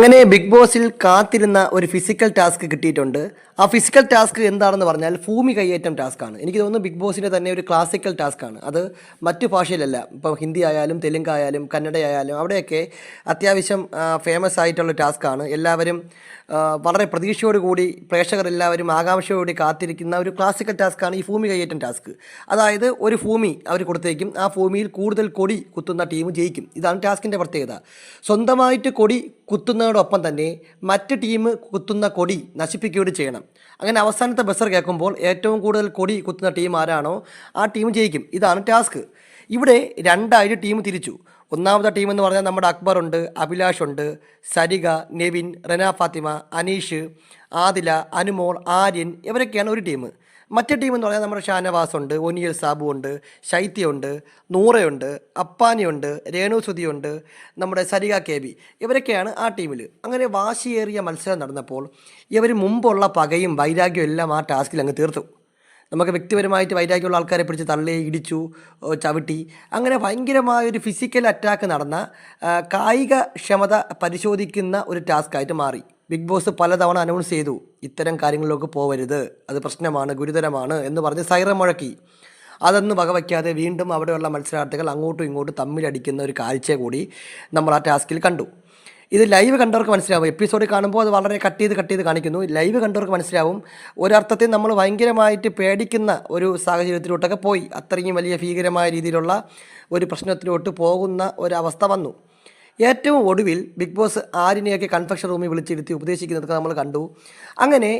അങ്ങനെ ബിഗ് ബോസിൽ കാത്തിരുന്ന ഒരു ഫിസിക്കൽ ടാസ്ക് കിട്ടിയിട്ടുണ്ട്. ആ ഫിസിക്കൽ ടാസ്ക് എന്താണെന്ന് പറഞ്ഞാൽ ഭൂമി കൈയേറ്റം ടാസ്ക് ആണ്. എനിക്ക് തോന്നുന്നു ബിഗ് ബോസിന്റെ തന്നെ ഒരു ക്ലാസിക്കൽ ടാസ്ക് ആണ്. അത് മറ്റു ഭാഷയിലല്ല. ഇപ്പോൾ ഹിന്ദി ആയാലും തെലുങ്ക് ആയാലും കന്നഡ ആയാലും അവിടെയൊക്കെ അത്യാവശ്യം ഫേമസ് ആയിട്ടുള്ള ടാസ്ക് ആണ്. എല്ലാവരും വളരെ പ്രതീക്ഷയോടുകൂടി പ്രേക്ഷകർ എല്ലാവരും ആകാംക്ഷയോടുകൂടി കാത്തിരിക്കുന്ന ഒരു ക്ലാസിക്കൽ ടാസ്ക് ആണ് ഈ ഭൂമി കൈയേറ്റം ടാസ്ക് അതായത് ഒരു ഭൂമി അവർ കൊടുത്തേക്കും. ആ ഭൂമിയിൽ കൂടുതൽ കൊടി കുത്തുന്ന ടീം ജയിക്കും. ഇതാണ് ടാസ്കിന്റെ പ്രത്യേകത. സ്വന്തമായിട്ട് കൊടി കുത്തുന്നതോടൊപ്പം തന്നെ മറ്റ് ടീം കുത്തുന്ന കൊടി നശിപ്പിക്കുകയും ചെയ്യണം. അങ്ങനെ അവസാനത്തെ ബസർ കേൾക്കുമ്പോൾ ഏറ്റവും കൂടുതൽ കൊടി കുത്തുന്ന ടീം ആരാണോ ആ ടീം ജയിക്കും. ഇതാണ് ടാസ്ക് ഇവിടെ രണ്ടായിട്ട് ടീം തിരിച്ചു. ഒന്നാമത്തെ ടീം എന്ന് പറഞ്ഞാൽ നമ്മുടെ അക്ബർ ഉണ്ട് അഭിലാഷ് ഉണ്ട് സരിക നെവിൻ റെന ഫാത്തിമ അനീഷ് ആദില അനുമോൾ ആര്യൻ ഇവരൊക്കെയാണ് ഒരു ടീം മറ്റേ ടീം എന്ന് പറഞ്ഞാൽ നമ്മുടെ ഷാനവാസ് ഉണ്ട് ഒനിയൽ സാബു ഉണ്ട് ശൈത്യമുണ്ട് നൂറയുണ്ട് അപ്പാനിയുണ്ട് രേണു ഉണ്ട് നമ്മുടെ സരിക കെ ബി ഇവരൊക്കെയാണ് ആ ടീമിൽ അങ്ങനെ വാശിയേറിയ മത്സരം നടന്നപ്പോൾ ഇവർ മുമ്പുള്ള പകയും വൈരാഗ്യവും എല്ലാം ആ ടാസ്കിൽ അങ്ങ് തീർത്തു. നമുക്ക് വ്യക്തിപരമായിട്ട് വൈരാഗ്യമുള്ള ആൾക്കാരെ പിടിച്ച് തള്ളി ഇടിച്ചു ചവിട്ടി. അങ്ങനെ ഭയങ്കരമായ ഒരു ഫിസിക്കൽ അറ്റാക്ക് നടന്ന കായിക ക്ഷമത പരിശോധിക്കുന്ന ഒരു ടാസ്ക്കായിട്ട് മാറി. ബിഗ് ബോസ് പലതവണ അനൗൺസ് ചെയ്തു ഇത്തരം കാര്യങ്ങളിലേക്ക് പോവരുത് അത് പ്രശ്നമാണ് ഗുരുതരമാണ് എന്ന് പറഞ്ഞ് സൈറം മുഴക്കി. അതൊന്നും വകവയ്ക്കാതെ വീണ്ടും അവിടെയുള്ള മത്സരാർത്ഥികൾ അങ്ങോട്ടും ഇങ്ങോട്ടും തമ്മിലടിക്കുന്ന ഒരു കാഴ്ച കൂടി നമ്മൾ ആ ടാസ്കിൽ കണ്ടു. ഇത് ലൈവ് കണ്ടവർക്ക് മനസ്സിലാവും. എപ്പിസോഡ് കാണുമ്പോൾ അത് വളരെ കട്ട് ചെയ്ത് കട്ട് ചെയ്ത് കാണിക്കുന്നു. ലൈവ് കണ്ടവർക്ക് മനസ്സിലാവും. ഒരർത്ഥത്തിൽ നമ്മൾ ഭയങ്കരമായിട്ട് പേടിക്കുന്ന ഒരു സാഹചര്യത്തിലോട്ടൊക്കെ പോയി. അത്രയും വലിയ ഭീകരമായ രീതിയിലുള്ള ഒരു പ്രശ്നത്തിലോട്ട് പോകുന്ന ഒരവസ്ഥ വന്നു. ഏറ്റവും ഒടുവിൽ ബിഗ് ബോസ് ആരിനെയൊക്കെ കൺഫെക്ഷൻ റൂമിൽ വിളിച്ചിരുത്തി ഉപദേശിക്കുന്നതൊക്കെ നമ്മൾ കണ്ടു. അങ്ങനെ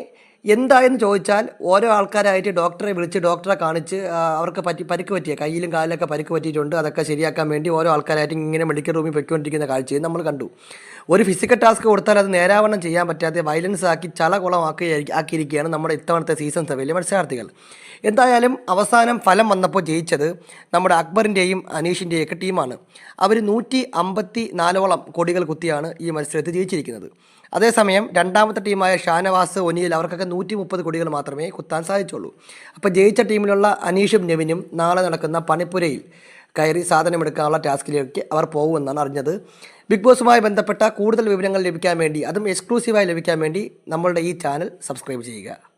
എന്തായെന്ന് ചോദിച്ചാൽ ഓരോ ആൾക്കാരായിട്ട് ഡോക്ടറെ വിളിച്ച് ഡോക്ടറെ കാണിച്ച് അവർക്ക് പറ്റി പരിക്ക് പറ്റിയ കയ്യിലും കാലിലൊക്കെ പരിക്ക് പറ്റിയിട്ടുണ്ട് അതൊക്കെ ശരിയാക്കാൻ വേണ്ടി ഓരോ ആൾക്കാരായിട്ട് ഇങ്ങനെ മെഡിക്കൽ റൂമിൽ പൊയ്ക്കൊണ്ടിരിക്കുന്ന കാഴ്ചയും നമ്മൾ കണ്ടു. ഒരു ഫിസിക്കൽ ടാസ്ക് കൊടുത്താൽ അത് നേരാവണ്ണം ചെയ്യാൻ പറ്റാതെ വയലൻസ് ആക്കി ചളകുളമാക്കി ആക്കിയിരിക്കുകയാണ് നമ്മുടെ ഇത്തവണത്തെ സീസൺ സെവയിലെ മത്സരാർത്ഥികൾ. എന്തായാലും അവസാനം ഫലം വന്നപ്പോൾ ജയിച്ചത് നമ്മുടെ അക്ബറിന്റെയും അനീഷിന്റെയും ഒക്കെ ടീമാണ് അവർ നൂറ്റി അമ്പത്തി നാലോളം കോടികൾ കുത്തിയാണ് ഈ മത്സരത്തിൽ ജയിച്ചിരിക്കുന്നത്. അതേസമയം രണ്ടാമത്തെ ടീമായ ഷാനവാസ് ഒനിയിൽ അവർക്കൊക്കെ നൂറ്റി മുപ്പത് കൊടികൾ മാത്രമേ കുത്താൻ സാധിച്ചുള്ളൂ. അപ്പോൾ ജയിച്ച ടീമിലുള്ള അനീഷും നെവിനും നാളെ നടക്കുന്ന പണിപ്പുരയിൽ കയറി സാധനമെടുക്കാനുള്ള ടാസ്കിലേക്ക് അവർ പോകുമെന്നാണ് അറിഞ്ഞത്. ബിഗ് ബോസുമായി ബന്ധപ്പെട്ട കൂടുതൽ വിവരങ്ങൾ ലഭിക്കാൻ വേണ്ടി അതും എക്സ്ക്ലൂസീവായി ലഭിക്കാൻ വേണ്ടി നമ്മളുടെ ഈ ചാനൽ സബ്സ്ക്രൈബ് ചെയ്യുക.